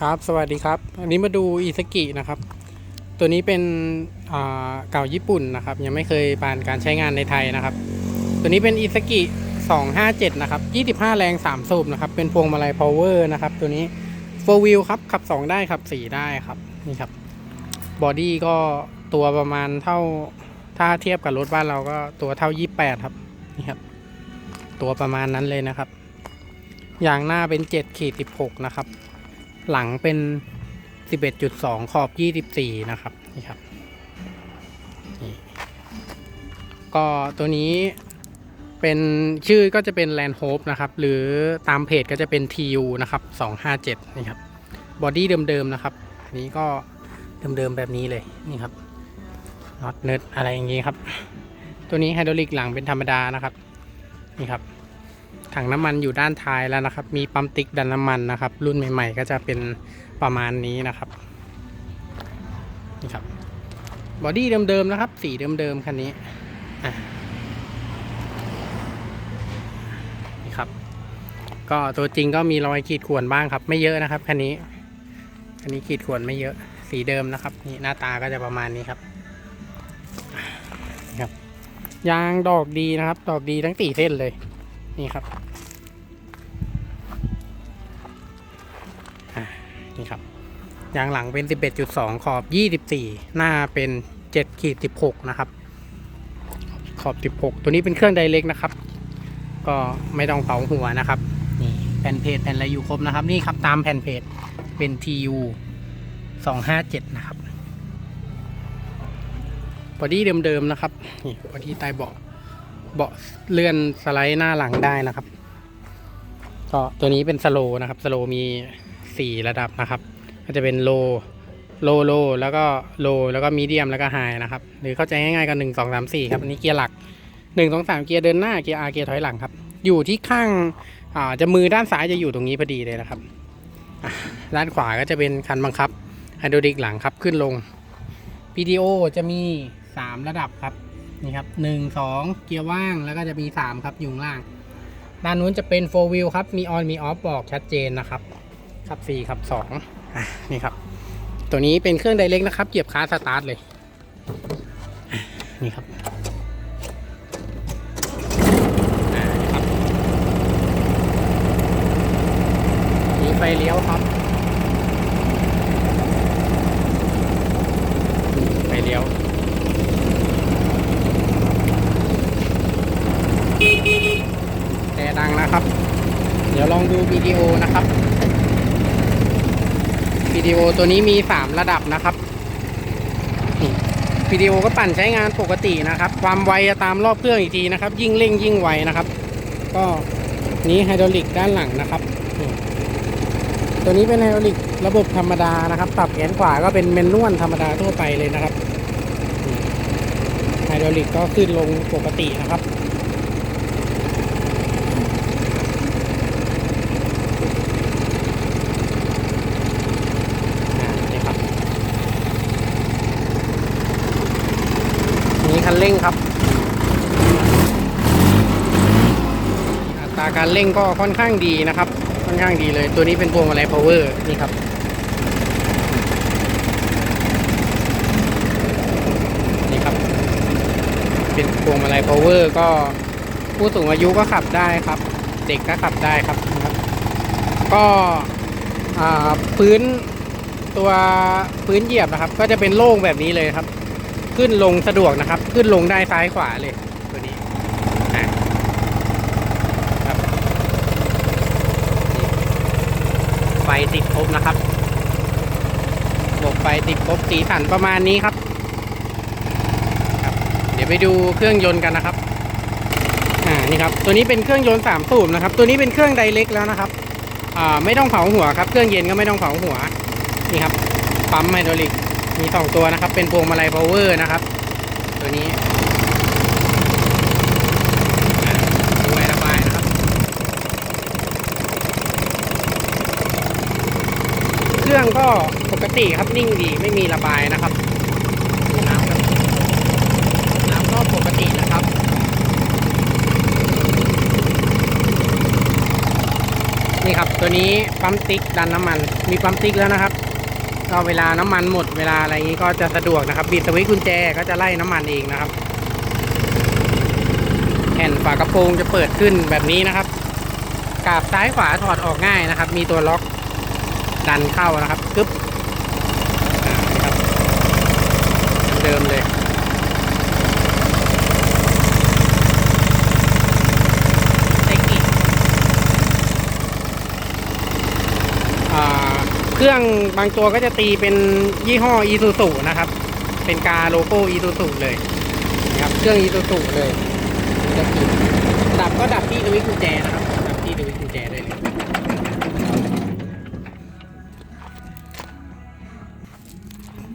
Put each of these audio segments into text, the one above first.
ครับสวัสดีครับ อันนี้มาดูอีสกินะครับ ตัวนี้เป็นเก่าญี่ปุ่นนะครับ ยังไม่เคยผ่านการใช้งานในไทยนะครับ ตัวนี้เป็นอีสกิ257 นะครับ 25 แรง 3 สูบนะครับ เป็นพวงมาลัยพาวเวอร์นะครับ ตัวนี้ 4 wheel ครับ ขับ 2 ได้ขับ 4 ได้ครับ นี่ครับ บอดี้ก็ตัวประมาณเท่า ถ้าเทียบกับรถบ้านเราก็ตัวเท่า 28 ครับ นี่ครับ ตัวประมาณนั้นเลยนะครับ ยางหน้าเป็น7ขีด16 นะครับ หลังเป็น 11.2 ขอบ 24 นะครับ นี่ครับนี่ก็ตัวนี้เป็นชื่อก็จะเป็น Land Hope นะครับ หรือตามเพจก็จะเป็น TU นะครับ 257 นี่ครับ บอดี้เดิมๆนะครับ อันนี้ก็เดิมๆแบบนี้เลย นี่ครับน็อตเนิร์ดอะไรอย่างงี้ครับ ตัวนี้ไฮดรอลิกหลังเป็นธรรมดานะครับ นี่ครับ ถังน้ำมันอยู่ด้านท้ายแล้วนะครับ มีปั๊มติ๊กดันน้ำมันนะครับ รุ่นใหม่ ๆ ก็จะเป็นประมาณนี้นะครับนี่ครับบอดี้เดิมๆนะครับ สีเดิมๆคันนี้นี่ครับ ก็ตัวจริงก็มีรอยขีดข่วนบ้างครับ ไม่เยอะนะครับคันนี้คันนี้ขีดข่วนไม่เยอะ สีเดิมนะครับ นี่หน้าตาก็จะประมาณนี้ครับนี่ครับยางดอกดีนะครับ ดอกดีทั้งสี่เส้นเลย นี่ครับ ยางหลังเป็น 11.2 ขอบ 24 หน้าเป็น7ขีด16 นะครับ ขอบ 16 ตัวนี้เป็นเครื่องไดเล็กนะครับ ก็ไม่ต้องเผาหัวนะครับ นี่แผ่นเพจแผ่นอะไรอยู่ครบนะครับ นี่ครับตามแผ่นเพจเป็น TU 257 นะครับบอดี้เดิมๆนะครับ นี่บอดี้ใต้เบาะ เบาะเลื่อนสไลด์หน้าหลังได้นะครับ ก็ตัวนี้เป็นสโลนะครับ สโลมี 4 ระดับนะครับ ก็จะเป็นโลโลโลแล้วก็โลแล้วก็มีเดียมแล้วก็ไฮนะครับ หรือเข้าใจง่ายๆกันหนึ่งสองสามสี่ครับอันนี้เกียร์หลักหนึ่งสองสามเกียร์เดินหน้าเกียร์อาเกียร์ถอยหลังครับ อยู่ที่ข้างอ่าจะมือด้านซ้ายจะอยู่ตรงนี้พอดีเลยนะครับด้านขวาก็จะเป็นคันบังคับไฮดรอลิกหลังครับขึ้นลง PDO จะมี 3 ระดับครับนี่ครับหนึ่งสองเกียร์ว่างแล้วก็จะมี 3 ครับอยู่ล่าง ด้านนู้นจะเป็น 4 wheel ครับ มี on มี off บอกชัดเจนนะครับขับ 4 ขับ 2 อะนี่ครับ ตัวนี้เป็นเครื่องไดเล็กนะครับเกียบค้าสตาร์ทเลยนี่ครับนี่ครับมีไฟเลี้ยวครับไฟเลี้ยวแต่ดังนะครับ เดี๋ยวลองดูวิดีโอนะครับ ดีโอตัวนี้มี 3 ระดับนะครับวิดีโอก็ปั่นใช้งานปกตินะครับ ความไวจะตามรอบเครื่องอีกทีนะครับ ยิ่งเร่งยิ่งไวนะครับ ก็นี้ไฮดรอลิกด้านหลังนะครับ ตัวนี้เป็นไฮดรอลิกระบบธรรมดานะครับ ปรับแขนขวาก็เป็นเมนนวลธรรมดาทั่วไปเลยนะครับ ไฮดรอลิกก็ขึ้นลงปกตินะครับ อ่านี่ครับนี่ คันเร่งครับ อัตราการเร่งก็ค่อนข้างดีนะครับ ค่อนข้างดีเลย ตัวนี้เป็นพวงมาลัย power นี่ครับนี่ครับ เป็นพวงมาลัย power ก็ผู้สูงอายุก็ขับได้ครับ เด็กก็ขับได้ครับนะครับก็อ่าพื้นตัวพื้นเหยียบนะครับ ก็จะเป็นโล่งแบบนี้เลยครับ ขึ้นลงสะดวกนะครับ ขึ้นลงได้ซ้ายขวาเลยตัวนี้ครับไฟติดครบนะครับระบบไฟติดครบสีสันประมาณนี้ครับครับ เดี๋ยวไปดูเครื่องยนต์กันนะครับอ่านี่ครับ ตัวนี้เป็นเครื่องยนต์สามสูบนะครับ ตัวนี้เป็นเครื่องไดเล็กแล้วนะครับอ่าไม่ต้องเผาหัวครับ เครื่องเย็นก็ไม่ต้องเผาหัว นี่ครับ ปั๊มไฮดรอลิก มีสองตัวนะครับ เป็นพวงมาลัยพาวเวอร์นะครับ ตัวนี้ดูไประบายนะครับ เครื่องก็ปกติครับนิ่งดีไม่มีระบายนะครับน้ำครับน้ำก็ปกตินะครับนี่ครับตัวนี้ปั๊มติ๊กดันน้ำมัน มีปั๊มติ๊กแล้วนะครับ ก็เวลาน้ำมันหมดเวลาอะไรอย่างนี้ก็จะสะดวกนะครับบิดสวิตช์กุญแจก็จะไล่น้ำมันเองนะครับแผ่นฝากระโปรงจะเปิดขึ้นแบบนี้นะครับกาบซ้ายขวาถอดออกง่ายนะครับ มีตัวล็อกดันเข้านะครับกึ๊บอ่านี่ครับเดิมเลยไซกิอ่าเค รื่องบางตัวก็จะตีเป็นยี่ห้ออีซูซูนะครับ เป็นกาโลโก้อีซูซูเลยครับเครื่องอีซูซูเลยจะกินดับก็ดับที่สวิตช์กุญแจนะครับดับที่สวิตช์กุญแจได้เลย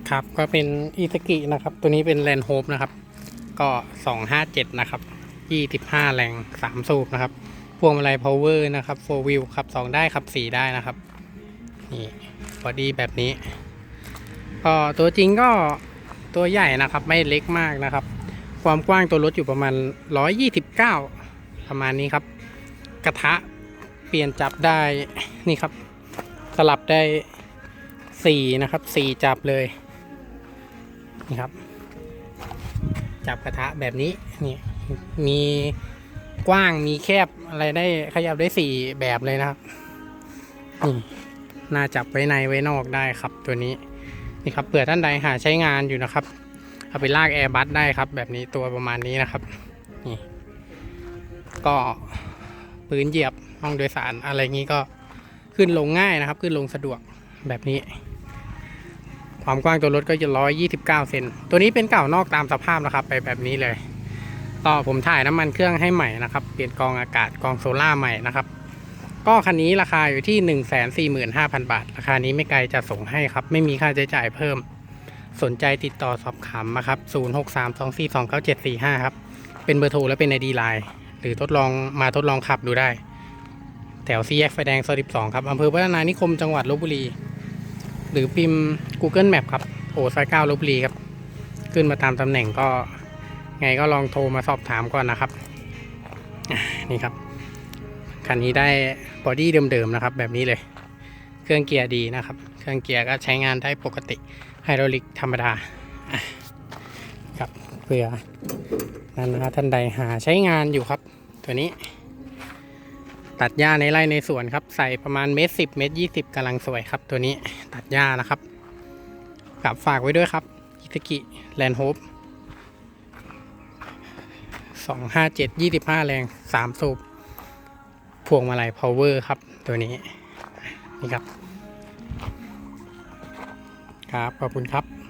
ครับก็เป็นอีสกินะครับ ตัวนี้เป็นแลนโฮปนะครับ ก็257นะครับ25แรง3สูบนะครับพวงมาลัยพาวเวอร์นะครับ4 wheel ขับ2ได้ขับ4ได้นะครับ นี่บอดี้แบบนี้ก็ตัวจริงก็ตัวใหญ่นะครับไม่เล็กมากนะครับ ความกว้างตัวรถอยู่ประมาณ 129 ประมาณนี้ครับ กระทะเปลี่ยนจับได้นี่ครับ สลับได้4นะครับ4จับเลยนี่ครับ จับกระทะแบบนี้นี่มีกว้างมีแคบอะไรได้ขยับได้สี่แบบเลยนะครับนี่ น่าจับไว้ในไว้นอกได้ครับตัวนี้นี่ครับเผื่อท่านใดหาใช้งานอยู่นะครับ เอาไปลากแอร์บัสได้ครับ แบบนี้ตัวประมาณนี้นะครับนี่ก็พื้นเหยียบห้องโดยสารอะไรงี้ก็ขึ้นลงง่ายนะครับ ขึ้นลงสะดวกแบบนี้ ความกว้างตัวรถก็จะ129เซนตัวนี้เป็นเก่านอกตามสภาพนะครับ ไปแบบนี้เลย ต่อผมถ่ายน้ำมันเครื่องให้ใหม่นะครับ เปลี่ยนกองอากาศกองโซล่าใหม่นะครับ ก็คันนี้ราคาอยู่ที่ 145,000 บาท ราคานี้ไม่ไกลจะส่งให้ครับ ไม่มีค่าใช้จ่ายเพิ่ม สนใจติดต่อสอบถามนะครับ 0632429745 ครับ เป็นเบอร์โทรและเป็น ID Line หรือทดลองมาทดลองขับดูได้ แถวซีแยกไฟแดงซอย12 ครับอำเภอพัฒนานิคมจังหวัดลบบุรี หรือพิมพ์ Google Map ครับโอซอยเก้าลบบุรีครับ ขึ้นมาตามตำแหน่งก็ ไงก็ลองโทรมาสอบถามก่อนนะครับ นี่ครับ คันนี้ได้บอดี้เดิมๆนะครับ แบบนี้เลย เครื่องเกียร์ดีนะครับ เครื่องเกียร์ก็ใช้งานได้ปกติไฮดรอลิกธรรมดาครับเพื่อนั่นนะครับท่านใดหาใช้งานอยู่ครับ ตัวนี้ ตัดหญ้าในไร่ในสวนครับ ใส่ประมาณเมตรสิบเมตรยี่สิบกำลังสวยครับ ตัวนี้ตัดหญ้านะครับกับฝากไว้ด้วยครับอิตากิแลนด์โฮปสองห้าเจ็ดยี่สิบห้าแรงสามสูบ วงมาลัยพาวเวอร์ครับตัวนี้ นี่ครับ ครับ ขอบคุณครับ